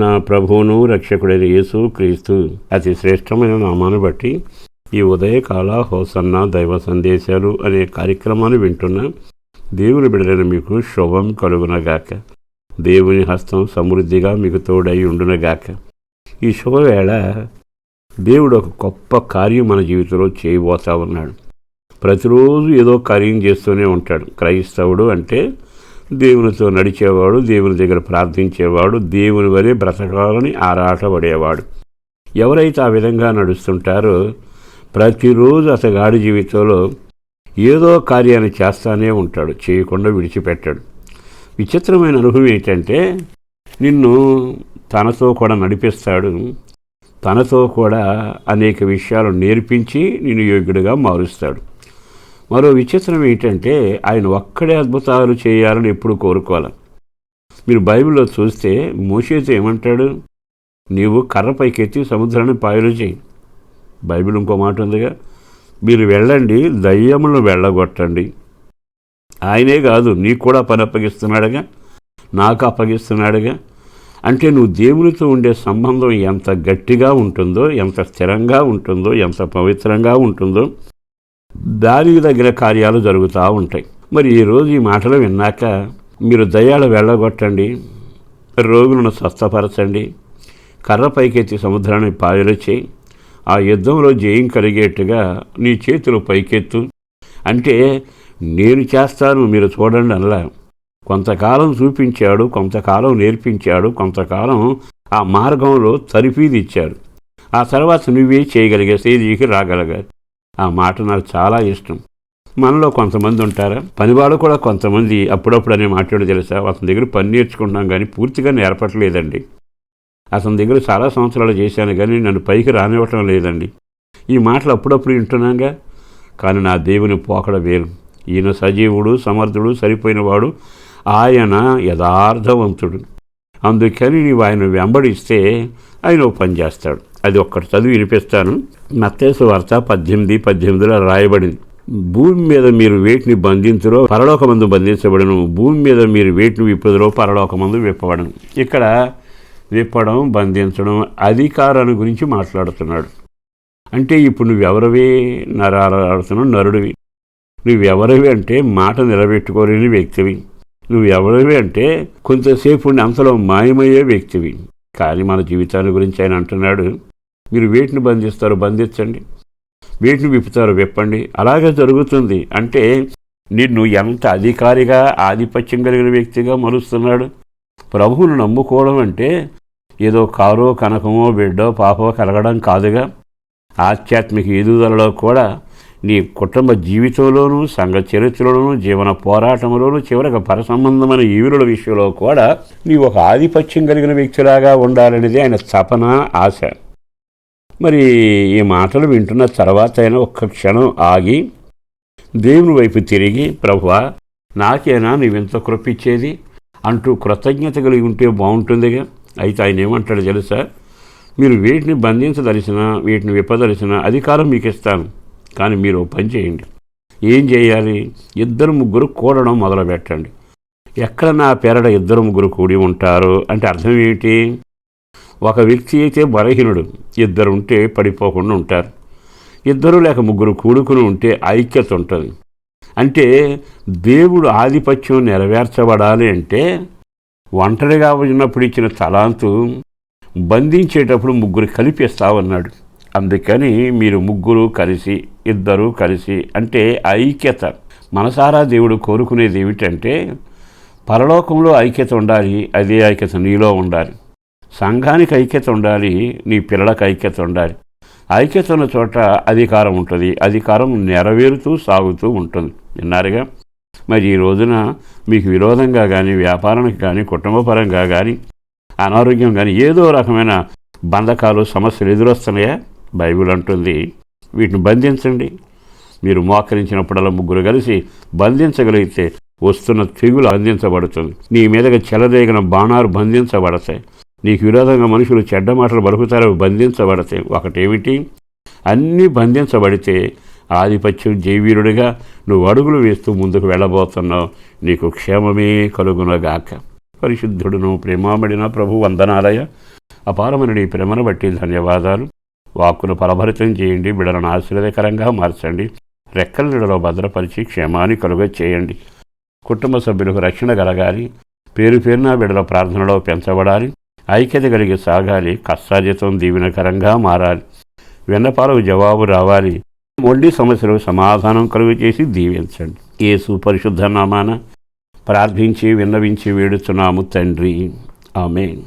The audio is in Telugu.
మన ప్రభువును రక్షకుడైన యేసు క్రీస్తు. అతి శ్రేష్టమైన నామాన్ని బట్టి ఈ ఉదయకాల హోసన్న దైవ సందేశాలు అనే కార్యక్రమాన్ని వింటున్న దేవుని బిడలైన మీకు శుభం కలుగునగాక. దేవుని హస్తం సమృద్ధిగా మీకు తోడై ఉండునగాక. ఈ శుభవేళ దేవుడు ఒక గొప్ప కార్యం మన జీవితంలో చేయబోతా ఉన్నాడు. ప్రతిరోజు ఏదో కార్యం చేస్తూనే ఉంటాడు. క్రైస్తవుడు అంటే దేవునితో నడిచేవాడు దేవుని దగ్గర ప్రార్థించేవాడు దేవుని వరే బ్రతకాలని ఆరాటపడేవాడు. ఎవరైతే ఆ విధంగా నడుస్తుంటారో ప్రతిరోజు అతగాడి జీవితంలో ఏదో కార్యాన్ని చేస్తానే ఉంటాడు చేయకుండా విడిచిపెట్టాడు. విచిత్రమైన అనుభవం ఏంటంటే నిన్ను తనతో కూడా నడిపిస్తాడు. తనతో కూడా అనేక విషయాలు నేర్పించి నిన్ను యోగ్యుడిగా మారుస్తాడు. మరో విచిత్రం ఏంటంటే ఆయన ఒక్కడే అద్భుతాలు చేయాలని ఎప్పుడు కోరుకోవాలి. మీరు బైబిల్లో చూస్తే మోషేతో ఏమంటాడు? నీవు కర్ర పైకెత్తి సముద్రాన్ని పాయలు చేయి. బైబిల్ ఇంకో మాట ఉందిగా మీరు వెళ్ళండి దయ్యములను వెళ్ళగొట్టండి. ఆయనే కాదు నీకు కూడా పని అప్పగిస్తున్నాడుగా నాకు అప్పగిస్తున్నాడుగా. అంటే నువ్వు దేవునితో ఉండే సంబంధం ఎంత గట్టిగా ఉంటుందో ఎంత స్థిరంగా ఉంటుందో ఎంత పవిత్రంగా ఉంటుందో దానికి దగ్గర కార్యాలు జరుగుతూ ఉంటాయి. మరి ఈరోజు ఈ మాటలు విన్నాక మీరు దయ్యాలు వెళ్ళగొట్టండి రోగులను స్వస్థపరచండి కర్ర పైకెత్తి సముద్రాన్ని పాయలు చేయి ఆ యుద్ధంలో జయం కలిగేట్టుగా నీ చేతులు పైకెత్తు. అంటే నేను చేస్తాను మీరు చూడండి అలా కొంతకాలం చూపించాడు కొంతకాలం నేర్పించాడు కొంతకాలం ఆ మార్గంలో తరిఫీదిచ్చాడు ఆ తర్వాత నువ్వే చేయగలిగే స్టేజీకి రాగలిగారు ఆ మాట నాకు చాలా ఇష్టం. మనలో కొంతమంది ఉంటారా? పనివాళ్ళు కూడా కొంతమంది అప్పుడప్పుడు అనే మాట్లాడు తెలుసా? అతని దగ్గర పని నేర్చుకుంటున్నాం కానీ పూర్తిగా నేర్పట్లేదండి. అతని దగ్గర చాలా సంవత్సరాలు చేశాను కానీ నన్ను పైకి రానివ్వటం లేదండి. ఈ మాటలు అప్పుడప్పుడు వింటున్నాగా? కానీ నా దేవుని పోకడ వేరు. ఈయన సజీవుడు సమర్థుడు సరిపోయినవాడు ఆయన యథార్థవంతుడు. అందుకని నీవు ఆయన వెంబడిస్తే ఆయన ఓ పని చేస్తాడు. అది ఒక్కటి చదివి వినిపిస్తాను. మత్తేసు వార్త పద్దెనిమిది పద్దెనిమిదిలో రాయబడింది. భూమి మీద మీరు వేటిని బంధించరో పరలోకమందు బంధించబడను. భూమి మీద మీరు వేటిని విప్పుదరో పరలోకమందు విప్పబడను. ఇక్కడ విప్పడం బంధించడం అధికారాన్ని గురించి మాట్లాడుతున్నాడు. అంటే ఇప్పుడు నువ్వెవరివి? నరాడుతున్నావు నరుడివి. నువ్వెవరివి అంటే మాట నిలబెట్టుకోలేని వ్యక్తివి. నువ్వెవరివి అంటే కొంతసేపు అంతలో మాయమయ్యే వ్యక్తివి. కానీ మన జీవితాన్ని గురించి ఆయన అంటున్నాడు. మీరు వేటిని బంధిస్తారు బంధించండి. వేటిని విప్పుతారు విప్పండి. అలాగే జరుగుతుంది. అంటే నిన్ను ఎంత అధికారిగా ఆధిపత్యం కలిగిన వ్యక్తిగా మరుస్తున్నాడు ప్రభువును నమ్ముకోవడం అంటే ఏదో కారో కనకమో బిడ్డో పాపో కలగడం కాదుగా. ఆధ్యాత్మిక ఎదుగుదలలో కూడా నీ కుటుంబ జీవితంలోనూ సంఘ చరిత్రలోనూ జీవన పోరాటంలోనూ చివరికి పరసంబంధమైన ఈవుల విషయంలో కూడా నీ ఒక ఆధిపత్యం కలిగిన వ్యక్తిలాగా ఉండాలనేది ఆయన తపన ఆశ. మరి ఈ మాటలు వింటున్న తర్వాత అయినా ఒక్క క్షణం ఆగి దేవుని వైపు తిరిగి ప్రభువా నాకేనా నీవెంత కృపిచ్చేది అంటూ కృతజ్ఞత కలిగి ఉంటే బాగుంటుందిగా. అయితే ఆయన ఏమంటాడు తెలుసా? మీరు వీటిని బంధించదలిసిన వీటిని విప్పదలిసిన అధికారం మీకు ఇస్తాను కానీ మీరు పని చేయండి. ఏం చేయాలి? ఇద్దరు ముగ్గురు కూడడం మొదలు పెట్టండి ఎక్కడ నా పేరడ ఇద్దరు ముగ్గురు కూడి ఉంటారు? అంటే అర్థం ఏమిటి? ఒక వ్యక్తి అయితే బలహీనుడు. ఇద్దరు ఉంటే పడిపోకుండా ఉంటారు. ఇద్దరు లేక ముగ్గురు కూడుకుని ఉంటే ఐక్యత ఉంటుంది. అంటే దేవుడు ఆధిపత్యం నెరవేర్చబడాలి అంటే ఒంటరిగా ఉన్నప్పుడు ఇచ్చిన తలాంతు బంధించేటప్పుడు ముగ్గురు కలిపిస్తామన్నాడు అందుకని మీరు ముగ్గురు కలిసి ఇద్దరు కలిసి అంటే ఐక్యత. మనసారా దేవుడు కోరుకునేది ఏమిటంటే పరలోకంలో ఐక్యత ఉండాలి అదే ఐక్యత నీలో ఉండాలి. సంఘానికి ఐక్యత ఉండాలి నీ పిల్లలకు ఐక్యత ఉండాలి. ఐక్యత ఉన్న చోట అధికారం ఉంటుంది. అధికారం నెరవేరుతూ సాగుతూ ఉంటుంది. విన్నారుగా? మరి ఈ రోజున మీకు విరోధంగా కానీ వ్యాపారానికి కానీ కుటుంబపరంగా కానీ అనారోగ్యం కానీ ఏదో రకమైన బంధకాలు సమస్యలు ఎదురొస్తున్నాయా? బైబిల్ అంటుంది. వీటిని బంధించండి. మీరు మోకరించినప్పుడల్లా ముగ్గురు కలిసి బంధించగలిగితే వస్తున్న తెగులు అందించబడుతుంది నీ మీదగా చెలదేగిన బాణాలు బంధించబడతాయి. నీకు విరోధంగా మనుషులు చెడ్డ మాటలు బలుకుతారు బంధించబడతాయి ఒకటేమిటి? అన్నీ బంధించబడితే ఆధిపత్యం జైవీరుడిగా నువ్వు అడుగులు వేస్తూ ముందుకు వెళ్ళబోతున్నావు. నీకు క్షేమమే కలుగునగాక. పరిశుద్ధుడును ప్రేమామడిన ప్రభు వందనాలయ. అపారమైన నీ ప్రేమను బట్టి ధన్యవాదాలు. వాక్కును ఫలభరితం చేయండి బిడలను ఆశీర్వదకరంగా మార్చండి. రెక్కల నీడలో భద్రపరిచి క్షేమాన్ని కలుగ చేయండి. కుటుంబ సభ్యులకు రక్షణ కలగాలి. పేరు పేరున బిడల ప్రార్థనలో పెంచబడాలి. ఐక్యత కలిగి సాగాలి కష్టార్జితం దీవెనకరంగా మారాలి. విన్నపాలకు జవాబు రావాలి. మొండి సమస్యలకు సమాధానం కలుగు చేసి దీవించండి. ఏ పరిశుద్ధ నామాన ప్రార్థించి విన్నవించి వేడుచున్నాము తండ్రి. ఆమెన్.